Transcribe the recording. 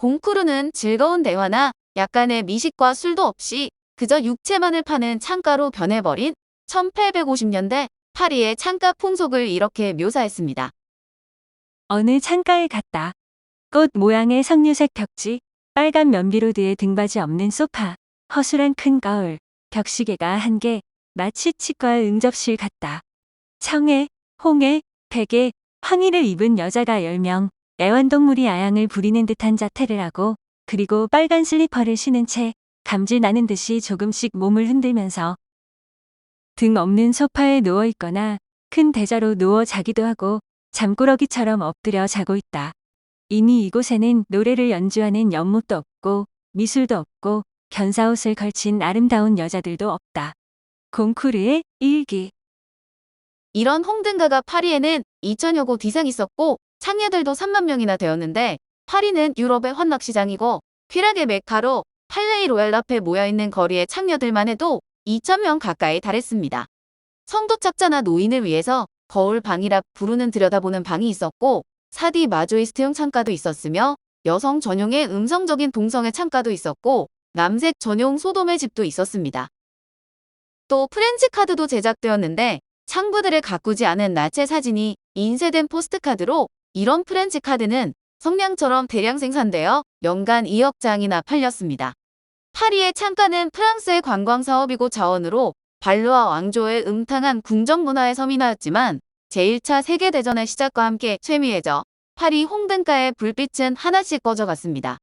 공쿠르는 즐거운 대화나 약간의 미식과 술도 없이 그저 육체만을 파는 창가로 변해버린 1850년대 파리의 창가 풍속을 이렇게 묘사했습니다. 어느 창가에 갔다. 꽃 모양의 석류색 벽지, 빨간 면비로드에 등받이 없는 소파, 허술한 큰 거울, 벽시계가 한 개, 마치 치과 응접실 같다. 청에, 홍에, 베개, 황의를 입은 여자가 10명, 애완동물이 아양을 부리는 듯한 자태를 하고, 그리고 빨간 슬리퍼를 신은 채 감질 나는 듯이 조금씩 몸을 흔들면서 등 없는 소파에 누워 있거나 큰 대자로 누워 자기도 하고 잠꾸러기처럼 엎드려 자고 있다. 이미 이곳에는 노래를 연주하는 연못도 없고 미술도 없고 견사옷을 걸친 아름다운 여자들도 없다. 공쿠르의 일기 이런 홍등가가 파리에는 2천여 곳 이상 있었고 창녀들도 3만 명이나 되었는데 파리는 유럽의 환락시장이고 퀴락의 메카로 팔레이 로얄 앞에 모여있는 거리의 창녀들만 해도 2천 명 가까이 달했습니다. 성도 착자나 노인을 위해서 거울 방이라 부르는 들여다보는 방이 있었고 사디 마조이스트용 창가도 있었으며 여성 전용의 음성적인 동성애 창가도 있었고 남색 전용 소돔의 집도 있었습니다. 또 프렌치 카드도 제작되었는데 창부들을 가꾸지 않은 나체 사진이 인쇄된 포스트카드로 이런 프렌치 카드는 성냥처럼 대량 생산되어 연간 2억 장이나 팔렸습니다. 파리의 창가는 프랑스의 관광 사업이고 자원으로 발루아 왕조의 음탕한 궁정 문화의 섬이나였지만 제1차 세계대전의 시작과 함께 쇠미해져 파리 홍등가의 불빛은 하나씩 꺼져갔습니다.